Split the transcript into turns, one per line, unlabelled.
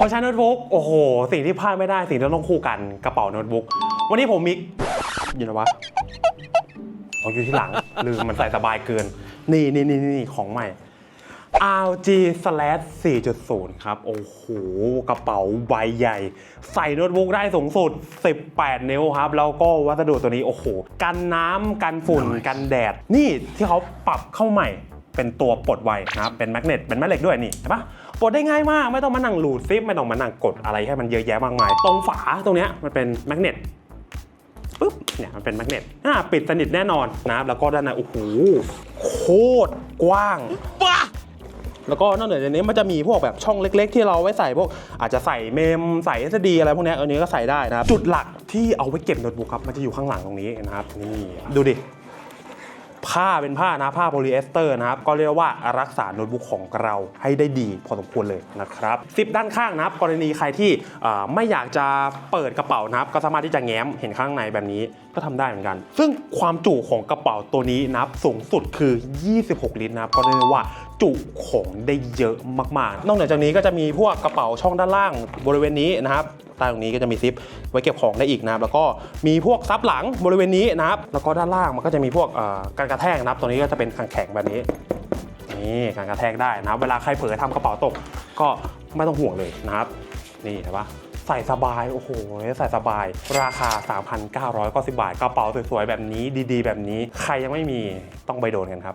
คนใช้โน้ตบุ๊กโอ้โห สิ่งที่พลาดไม่ได้สิ่งที่ต้องคู่กันกระเป๋าโน้ตบุ๊ก วันนี้ผมมีอยู่นะวะเอาอยู่ที่หลัง ลืมมันใส่สบายเกิน นี่นี่นี่นี่ของใหม่ RG slash 4.0 ครับ โอ้โห กระเป๋าใบใหญ่ ใส่โน้ตบุ๊กได้สูงสุด 18 นิ้วครับ แล้วก็วัสดุตัวนี้ โอ้โห กันน้ำกันฝุ่น กันแดด นี่ที่เขาปรับเข้าใหม่ เป็นตัวปลดไวนะครับ เป็นแมกเนตเป็นแม่เหล็กด้วยนี่เห็นปะ ปลดได้ง่ายมากไม่ต้องมานั่งหลูดซิปไม่ต้องมานั่งกดอะไรให้มันเยอะแยะมากมาย ตรงฝาตรงเนี้ยมันเป็นแมกเนตปุ๊บเนี่ยมันเป็นแมกเนตอ่าปิดสนิทแน่นอนนะครับแล้วก็ด้านในโอ้โหโคตรกว้างแล้วก็นอกเหนือจากนี้มันจะมีพวกแบบช่องเล็ก ๆ ที่เราไว้ใส่พวกอาจจะใส่เมมใส่ SD อะไรพวกเนี้ยอันนี้ก็ใส่ได้นะครับจุดหลักที่เอาไว้เก็บโน้ตบุ๊กครับมันจะอยู่ข้างหลังตรงนี้นะครับนี่ดูดิ ผ้าเป็นผ้านะผ้าโพลีเอสเตอร์นะครับ ก็เรียกว่ารักษาโน้ตบุ๊กของเราให้ได้ดีพอสมควรเลยนะครับซิปด้านข้างนะครับ กรณีใครที่ไม่อยากจะเปิดกระเป๋านะครับ ก็สามารถที่จะแง้มเห็นข้างในแบบนี้ก็ทำได้เหมือนกัน ซึ่งความจุของกระเป๋าตัวนี้นะครับสูงสุดคือ 26 ลิตรนะครับก็เรียกว่าจุของได้เยอะมากๆ นอกนือจากนี้ก็จะมีพวกกระเป๋าช่องด้านล่างบริเวณนี้นะครับ ใต้ตรงนี้ก็จะมีซิปไว้เก็บของได้อีกนะครับแล้วก็มีพวกซับหลังบริเวณนี้นะครับแล้วก็ด้านล่างมันก็จะมีพวกการกระแทกนะครับตัวนี้ก็จะเป็นแข็งๆแบบนี้นี่การกระแทกได้นะครับ เวลาใครเผลอทำกระเป๋าตกก็ไม่ต้องห่วงเลยนะครับนี่เห็นปะใส่สบาย โอ้โห ใส่สบาย ราคา 3,990 บาท กระเป๋าสวยๆ แบบนี้ดีๆ แบบนี้ ใครยังไม่มีต้องไปโดนกันครับ